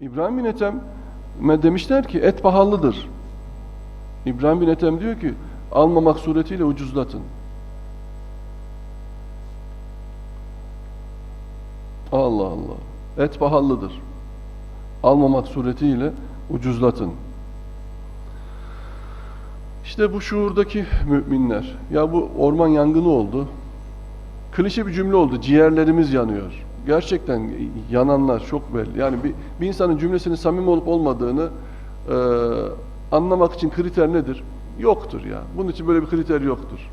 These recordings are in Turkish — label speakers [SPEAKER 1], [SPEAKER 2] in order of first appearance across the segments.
[SPEAKER 1] İbrahim bin Ethem'e demişler ki et pahalıdır. İbrahim bin Ethem diyor ki almamak suretiyle ucuzlatın. Allah Allah. Et pahalıdır. Almamak suretiyle ucuzlatın. İşte bu şuurdaki müminler. Ya bu orman yangını oldu. Klişe bir cümle oldu. Ciğerlerimiz yanıyor. Gerçekten yananlar çok belli. Yani bir, bir insanın cümlesinin samimi olup olmadığını e, anlamak için kriter nedir? Yoktur ya. Bunun için böyle bir kriter yoktur.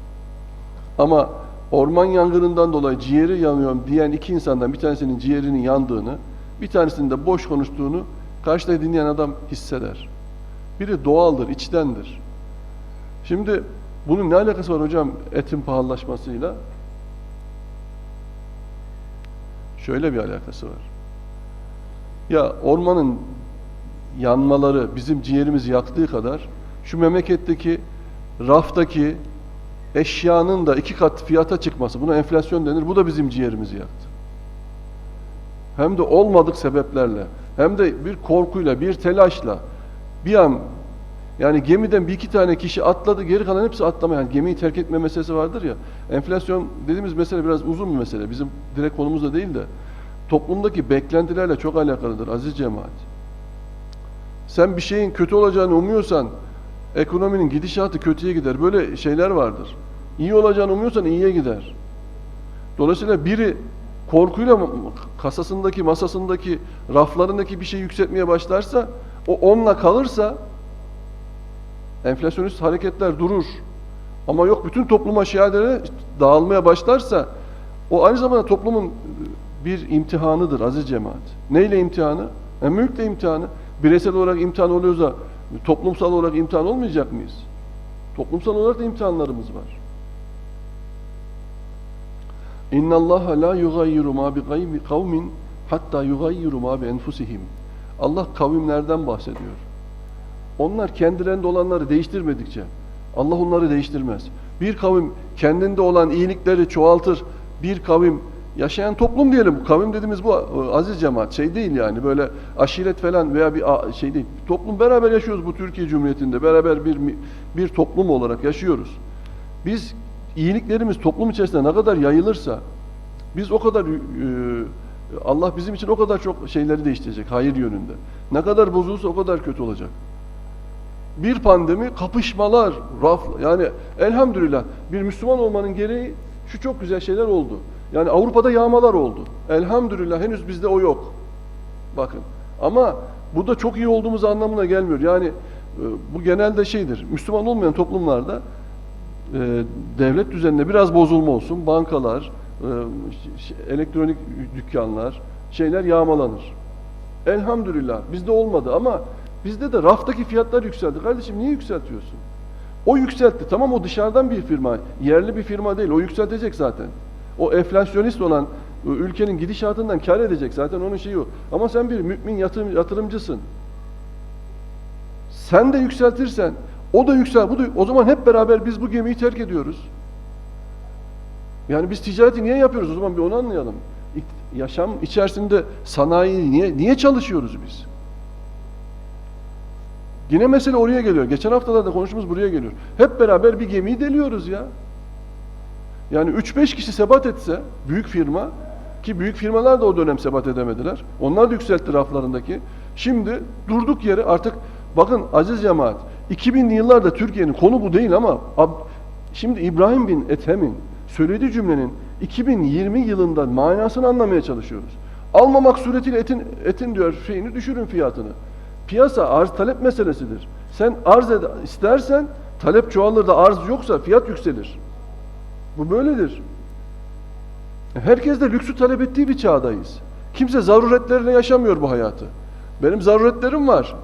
[SPEAKER 1] Ama orman yangınından dolayı ciğeri yanıyorum diyen iki insandan bir tanesinin ciğerinin yandığını, bir tanesinin de boş konuştuğunu karşıda dinleyen adam hisseder. Biri doğaldır, içtendir. Şimdi bunun ne alakası var hocam etin pahalılaşmasıyla? Şöyle bir alakası var. Ya ormanın yanmaları bizim ciğerimizi yaktığı kadar şu memleketteki raftaki eşyanın da iki kat fiyata çıkması, buna enflasyon denir, bu da bizim ciğerimizi yaktı. Hem de olmadık sebeplerle, hem de bir korkuyla, bir telaşla, bir an yani gemiden bir iki tane kişi atladı, geri kalan hepsi atlama. Yani gemiyi terk etme meselesi vardır ya. Enflasyon dediğimiz mesele biraz uzun bir mesele. Bizim direkt konumuzda değil de toplumdaki beklentilerle çok alakalıdır aziz cemaat. Sen bir şeyin kötü olacağını umuyorsan ekonominin gidişatı kötüye gider. Böyle şeyler vardır. İyi olacağını umuyorsan iyiye gider. Dolayısıyla biri korkuyla kasasındaki, masasındaki, raflarındaki bir şey yükseltmeye başlarsa, o onunla kalırsa enflasyonist hareketler durur. Ama yok bütün topluma şehadere dağılmaya başlarsa o aynı zamanda toplumun bir imtihanıdır aziz cemaat. Neyle imtihanı? E, mülkle imtihanı. Bireysel olarak imtihan oluyorsa toplumsal olarak imtihan olmayacak mıyız? Toplumsal olarak da imtihanlarımız var. Allah la yugayyiru ma bi kavmin hatta ma bi enfusihim. Allah kavimlerden bahsediyor. Onlar kendilerinde olanları değiştirmedikçe Allah onları değiştirmez. Bir kavim kendinde olan iyilikleri çoğaltır. Bir kavim yaşayan toplum diyelim. Kavim dediğimiz bu aziz cemaat şey değil yani böyle aşiret falan veya bir şey değil. Toplum beraber yaşıyoruz bu Türkiye Cumhuriyeti'nde. Beraber bir bir toplum olarak yaşıyoruz. Biz iyiliklerimiz toplum içerisinde ne kadar yayılırsa biz o kadar e, Allah bizim için o kadar çok şeyleri değiştirecek hayır yönünde. Ne kadar bozulursa o kadar kötü olacak. Bir pandemi, kapışmalar, raf yani elhamdülillah bir Müslüman olmanın gereği şu çok güzel şeyler oldu. Yani Avrupa'da yağmalar oldu. Elhamdülillah henüz bizde o yok. Bakın. Ama bu da çok iyi olduğumuz anlamına gelmiyor. Yani bu genelde şeydir. Müslüman olmayan toplumlarda e, devlet düzeninde biraz bozulma olsun. Bankalar, e, elektronik dükkanlar, şeyler yağmalanır. Elhamdülillah bizde olmadı ama bizde de raftaki fiyatlar yükseldi. Kardeşim niye yükseltiyorsun? O yükseltti. Tamam o dışarıdan bir firma, yerli bir firma değil. O yükseltecek zaten. O enflasyonist olan ülkenin gidişatından kar edecek zaten onun şeyi o. Ama sen bir mümin yatırım, yatırımcısın. Sen de yükseltirsen, o da yüksel, bu da, o zaman hep beraber biz bu gemiyi terk ediyoruz. Yani biz ticareti niye yapıyoruz? O zaman bir onu anlayalım. Yaşam içerisinde sanayi niye niye çalışıyoruz biz? Yine mesele oraya geliyor. Geçen haftalarda konuştuğumuz buraya geliyor. Hep beraber bir gemiyi deliyoruz ya. Yani 3-5 kişi sebat etse, büyük firma, ki büyük firmalar da o dönem sebat edemediler. Onlar da yükseltti raflarındaki. Şimdi durduk yere artık, bakın aziz cemaat, 2000'li yıllarda Türkiye'nin konu bu değil ama şimdi İbrahim bin Ethem'in söylediği cümlenin 2020 yılında manasını anlamaya çalışıyoruz. Almamak suretiyle etin, etin diyor şeyini düşürün fiyatını. Piyasa arz talep meselesidir. Sen arz ed istersen talep çoğalır da arz yoksa fiyat yükselir. Bu böyledir. Herkes de lüksü talep ettiği bir çağdayız. Kimse zaruretlerine yaşamıyor bu hayatı. Benim zaruretlerim var.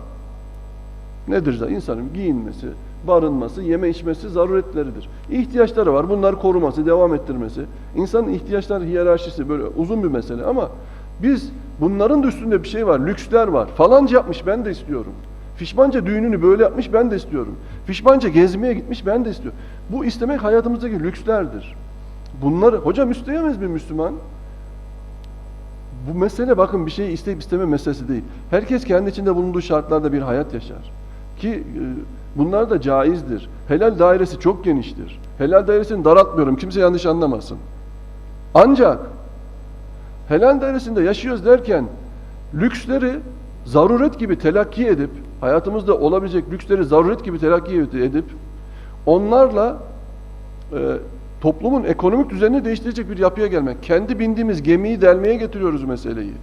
[SPEAKER 1] Nedir zaten? İnsanın giyinmesi, barınması, yeme içmesi zaruretleridir. İhtiyaçları var. Bunları koruması, devam ettirmesi. İnsanın ihtiyaçları hiyerarşisi böyle uzun bir mesele ama biz bunların da üstünde bir şey var. Lüksler var. Falanca yapmış ben de istiyorum. Fişmanca düğününü böyle yapmış ben de istiyorum. Fişmanca gezmeye gitmiş ben de istiyorum. Bu istemek hayatımızdaki lükslerdir. Bunları hocam isteyemez bir Müslüman. Bu mesele bakın bir şey isteyip isteme meselesi değil. Herkes kendi içinde bulunduğu şartlarda bir hayat yaşar. Ki e, bunlar da caizdir. Helal dairesi çok geniştir. Helal dairesini daraltmıyorum. Kimse yanlış anlamasın. Ancak helal dairesinde yaşıyoruz derken lüksleri zaruret gibi telakki edip hayatımızda olabilecek lüksleri zaruret gibi telakki edip onlarla e, toplumun ekonomik düzenini değiştirecek bir yapıya gelmek. Kendi bindiğimiz gemiyi delmeye getiriyoruz meseleyi.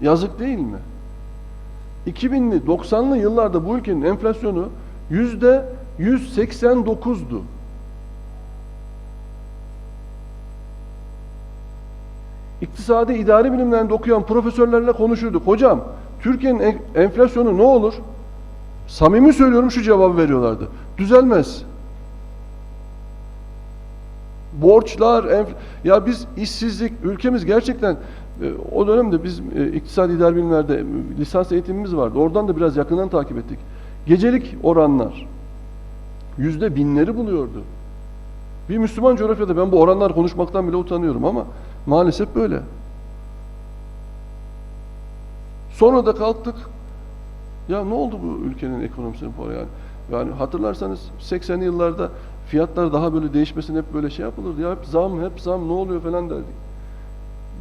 [SPEAKER 1] Yazık değil mi? 2000'li 90'lı yıllarda bu ülkenin enflasyonu yüzde 189'du. İktisadi idari bilimlerinde okuyan profesörlerle konuşurduk. Hocam, Türkiye'nin en- enflasyonu ne olur? Samimi söylüyorum şu cevabı veriyorlardı. Düzelmez. Borçlar, ya biz işsizlik, ülkemiz gerçekten e, o dönemde biz e, iktisadi idari bilimlerde e, lisans eğitimimiz vardı. Oradan da biraz yakından takip ettik. Gecelik oranlar yüzde binleri buluyordu. Bir Müslüman coğrafyada ben bu oranlar konuşmaktan bile utanıyorum ama maalesef böyle. Sonra da kalktık. Ya ne oldu bu ülkenin ekonomisine falan yani? Yani hatırlarsanız 80'li yıllarda fiyatlar daha böyle değişmesine hep böyle şey yapılırdı. Ya hep zam, hep zam ne oluyor falan derdik.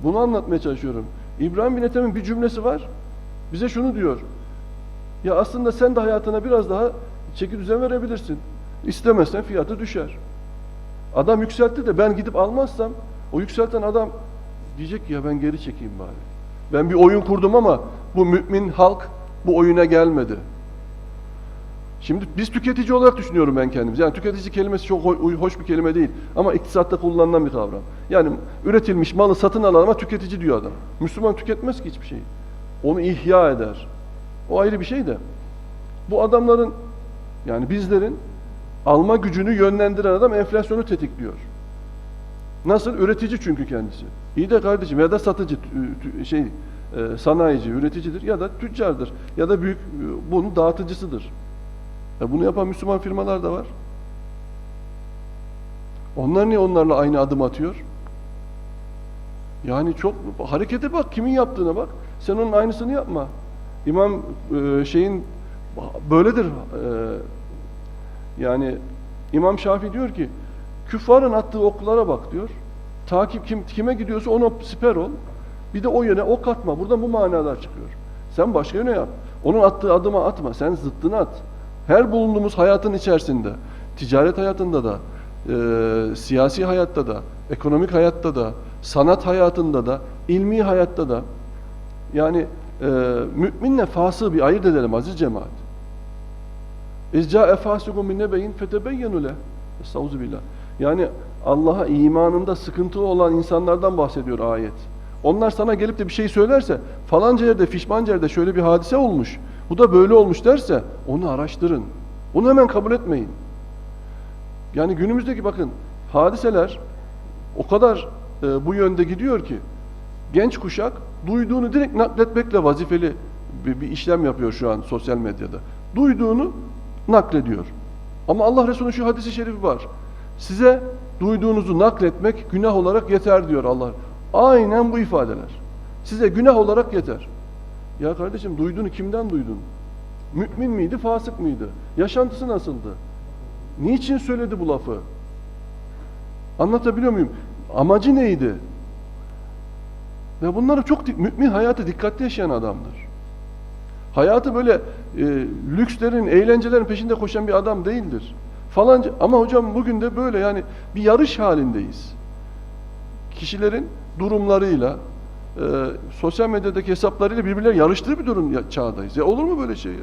[SPEAKER 1] Bunu anlatmaya çalışıyorum. İbrahim bin Ethem'in bir cümlesi var. Bize şunu diyor. Ya aslında sen de hayatına biraz daha çeki düzen verebilirsin. İstemezsen fiyatı düşer. Adam yükseltti de ben gidip almazsam o yükselten adam diyecek ki ya ben geri çekeyim bari. Ben bir oyun kurdum ama bu mümin halk bu oyuna gelmedi. Şimdi biz tüketici olarak düşünüyorum ben kendimizi. Yani tüketici kelimesi çok ho- hoş bir kelime değil. Ama iktisatta kullanılan bir kavram. Yani üretilmiş malı satın alan ama tüketici diyor adam. Müslüman tüketmez ki hiçbir şeyi. Onu ihya eder. O ayrı bir şey de. Bu adamların yani bizlerin alma gücünü yönlendiren adam enflasyonu tetikliyor. Nasıl? Üretici çünkü kendisi. İyi de kardeşim ya da satıcı, şey, e, sanayici, üreticidir ya da tüccardır ya da büyük e, bunun dağıtıcısıdır. Ya bunu yapan Müslüman firmalar da var. Onlar niye onlarla aynı adım atıyor? Yani çok harekete bak, kimin yaptığına bak. Sen onun aynısını yapma. İmam e, şeyin böyledir. E, yani İmam Şafii diyor ki küffarın attığı oklara bak diyor. Takip kim, kime gidiyorsa ona siper ol. Bir de o yöne ok atma. Buradan bu manalar çıkıyor. Sen başka yöne yap. Onun attığı adıma atma. Sen zıttını at. Her bulunduğumuz hayatın içerisinde, ticaret hayatında da, e, siyasi hayatta da, ekonomik hayatta da, sanat hayatında da, ilmi hayatta da, yani e, müminle fasığı bir ayırt edelim aziz cemaat. İzca efasikum min nebeyin fetebeyyenu le. Estağfirullah. Yani Allah'a imanında sıkıntılı olan insanlardan bahsediyor ayet. Onlar sana gelip de bir şey söylerse, falanca yerde, fişmanca yerde şöyle bir hadise olmuş, bu da böyle olmuş derse, onu araştırın. Onu hemen kabul etmeyin. Yani günümüzdeki bakın, hadiseler o kadar e, bu yönde gidiyor ki, genç kuşak duyduğunu direkt nakletmekle vazifeli bir, bir işlem yapıyor şu an sosyal medyada. Duyduğunu naklediyor. Ama Allah Resulü'nün şu hadisi şerifi var. Size duyduğunuzu nakletmek günah olarak yeter diyor Allah. Aynen bu ifadeler. Size günah olarak yeter. Ya kardeşim duyduğunu kimden duydun? Mümin miydi, fasık mıydı? Yaşantısı nasıldı? Niçin söyledi bu lafı? Anlatabiliyor muyum? Amacı neydi? Ve bunları çok mümin hayatı dikkatli yaşayan adamdır. Hayatı böyle e, lükslerin, eğlencelerin peşinde koşan bir adam değildir. Falanca ama hocam bugün de böyle yani bir yarış halindeyiz. Kişilerin durumlarıyla, e, sosyal medyadaki hesaplarıyla birbirleri yarıştığı bir durum ya- çağdayız. Ya olur mu böyle şey ya?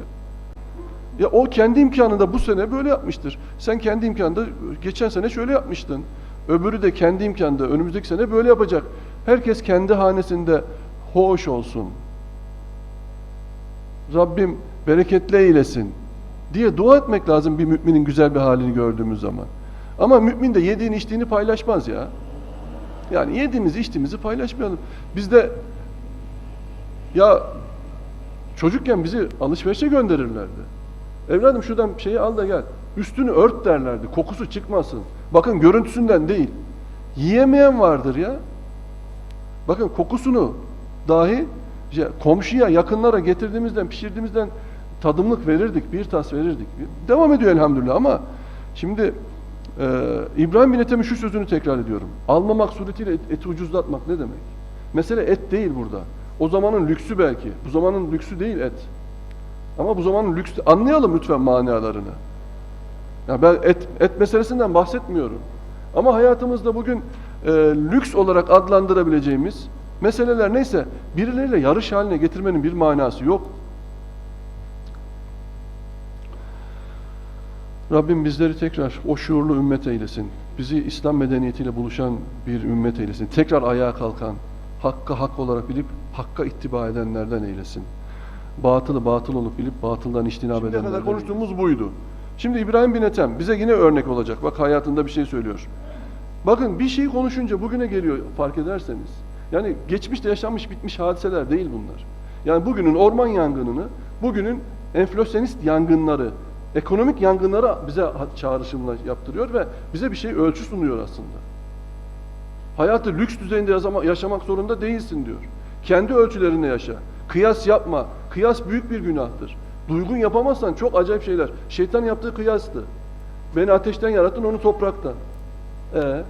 [SPEAKER 1] Ya o kendi imkanında bu sene böyle yapmıştır. Sen kendi imkanında geçen sene şöyle yapmıştın. Öbürü de kendi imkanında önümüzdeki sene böyle yapacak. Herkes kendi hanesinde hoş olsun. Rabbim bereketli eylesin diye dua etmek lazım bir müminin güzel bir halini gördüğümüz zaman. Ama mümin de yediğini içtiğini paylaşmaz ya. Yani yediğimizi içtiğimizi paylaşmayalım. Biz de ya çocukken bizi alışverişe gönderirlerdi. Evladım şuradan şeyi al da gel. Üstünü ört derlerdi. Kokusu çıkmasın. Bakın görüntüsünden değil. Yiyemeyen vardır ya. Bakın kokusunu dahi komşuya, yakınlara getirdiğimizden, pişirdiğimizden tadımlık verirdik, bir tas verirdik. Devam ediyor elhamdülillah ama şimdi e, İbrahim bin Ethem'in şu sözünü tekrar ediyorum. Almamak suretiyle et, eti ucuzlatmak ne demek? Mesele et değil burada. O zamanın lüksü belki. Bu zamanın lüksü değil et. Ama bu zamanın lüksü anlayalım lütfen manalarını. Ya ben et, et meselesinden bahsetmiyorum. Ama hayatımızda bugün e, lüks olarak adlandırabileceğimiz meseleler neyse birileriyle yarış haline getirmenin bir manası yok. Rabbim bizleri tekrar o şuurlu ümmet eylesin. Bizi İslam medeniyetiyle buluşan bir ümmet eylesin. Tekrar ayağa kalkan, hakka hak olarak bilip hakka ittiba edenlerden eylesin. Batılı batıl olup bilip batıldan iştinab
[SPEAKER 2] Şimdiye
[SPEAKER 1] edenlerden
[SPEAKER 2] kadar
[SPEAKER 1] konuştuğumuz buydu. Şimdi İbrahim bin Ethem bize yine örnek olacak. Bak hayatında bir şey söylüyor. Bakın bir şey konuşunca bugüne geliyor fark ederseniz. Yani geçmişte yaşanmış bitmiş hadiseler değil bunlar. Yani bugünün orman yangınını, bugünün enflasyonist yangınları, ekonomik yangınlara bize çağrışımla yaptırıyor ve bize bir şey ölçü sunuyor aslında. Hayatı lüks düzeyinde yaşama- yaşamak zorunda değilsin diyor. Kendi ölçülerinde yaşa. Kıyas yapma. Kıyas büyük bir günahtır. Duygun yapamazsan çok acayip şeyler. Şeytan yaptığı kıyastı. Beni ateşten yarattın, onu topraktan. Ee,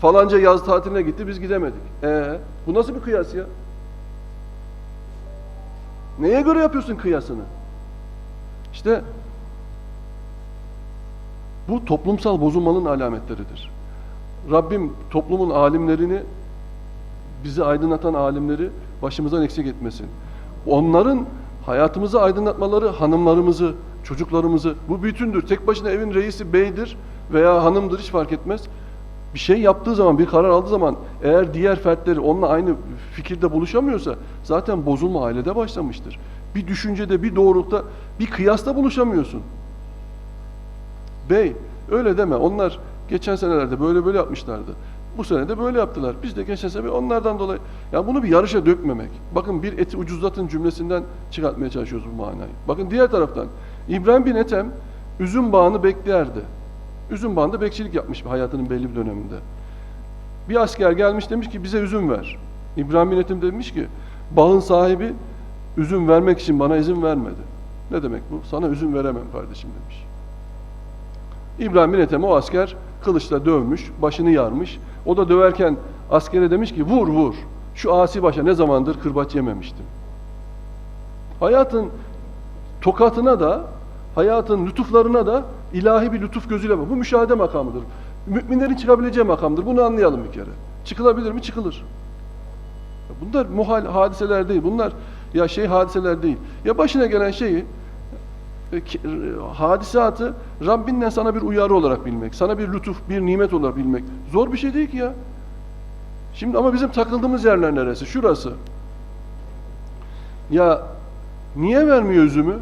[SPEAKER 1] falanca yaz tatiline gitti, biz gidemedik. Ee, bu nasıl bir kıyas ya? Neye göre yapıyorsun kıyasını? İşte bu toplumsal bozulmanın alametleridir. Rabbim toplumun alimlerini, bizi aydınlatan alimleri başımızdan eksik etmesin. Onların hayatımızı aydınlatmaları hanımlarımızı, çocuklarımızı, bu bütündür. Tek başına evin reisi beydir veya hanımdır hiç fark etmez. Bir şey yaptığı zaman, bir karar aldığı zaman eğer diğer fertleri onunla aynı fikirde buluşamıyorsa zaten bozulma ailede başlamıştır. Bir düşüncede, bir doğrultuda, bir kıyasla buluşamıyorsun. Bey öyle deme. Onlar geçen senelerde böyle böyle yapmışlardı. Bu sene de böyle yaptılar. Biz de geçen sene onlardan dolayı. Ya bunu bir yarışa dökmemek. Bakın bir eti ucuzlatın cümlesinden çıkartmaya çalışıyoruz bu manayı. Bakın diğer taraftan İbrahim bin Ethem üzüm bağını beklerdi. Üzüm bağında bekçilik yapmış hayatının belli bir döneminde. Bir asker gelmiş demiş ki bize üzüm ver. İbrahim bin Ethem demiş ki bağın sahibi üzüm vermek için bana izin vermedi. Ne demek bu? Sana üzüm veremem kardeşim demiş. İbrahim bin Ethem o asker kılıçla dövmüş, başını yarmış. O da döverken askere demiş ki vur vur. Şu asi başa ne zamandır kırbaç yememiştim. Hayatın tokatına da, hayatın lütuflarına da ilahi bir lütuf gözüyle bak. Bu müşahede makamıdır. Müminlerin çıkabileceği makamdır. Bunu anlayalım bir kere. Çıkılabilir mi? Çıkılır. Bunlar muhal hadiseler değil. Bunlar ya şey hadiseler değil. Ya başına gelen şeyi e, e, hadisatı Rabbinden sana bir uyarı olarak bilmek, sana bir lütuf, bir nimet olarak bilmek. Zor bir şey değil ki ya. Şimdi ama bizim takıldığımız yerler neresi? Şurası. Ya niye vermiyor üzümü?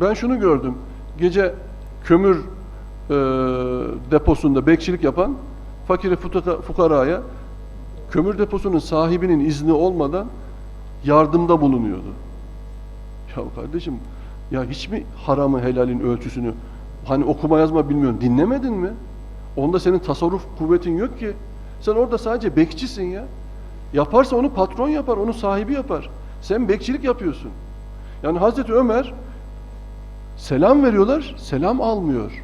[SPEAKER 1] Ben şunu gördüm. Gece kömür e, deposunda bekçilik yapan fakire fukaraya kömür deposunun sahibinin izni olmadan yardımda bulunuyordu. Ya kardeşim ya hiç mi haramı helalin ölçüsünü hani okuma yazma bilmiyorsun dinlemedin mi? Onda senin tasarruf kuvvetin yok ki. Sen orada sadece bekçisin ya. Yaparsa onu patron yapar, onu sahibi yapar. Sen bekçilik yapıyorsun. Yani Hazreti Ömer selam veriyorlar, selam almıyor.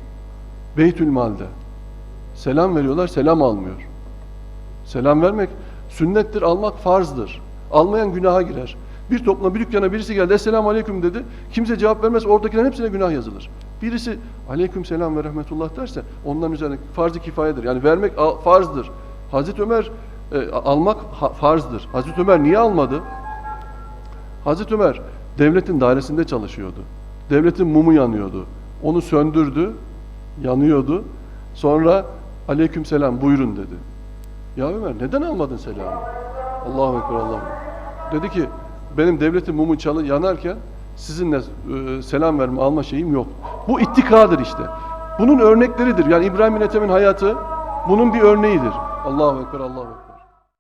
[SPEAKER 1] Beytülmal'de. Selam veriyorlar, selam almıyor. Selam vermek sünnettir, almak farzdır. Almayan günaha girer. Bir topluma, bir dükkana birisi geldi, Esselamu Aleyküm dedi. Kimse cevap vermez, oradakilerin hepsine günah yazılır. Birisi Aleyküm Selam ve Rahmetullah derse onların üzerine farz-ı kifayedir. Yani vermek farzdır. Hazreti Ömer e, almak farzdır. Hazreti Ömer niye almadı? Hazreti Ömer devletin dairesinde çalışıyordu. Devletin mumu yanıyordu. Onu söndürdü, yanıyordu. Sonra aleyküm selam buyurun dedi. Ya Ömer neden almadın selamı? Allahu Ekber Allahu Ekber. Dedi ki benim devletin mumu çalı yanarken sizinle e, selam verme alma şeyim yok. Bu ittikadır işte. Bunun örnekleridir. Yani İbrahim bin hayatı bunun bir örneğidir. Allahu Ekber Allahu Ekber.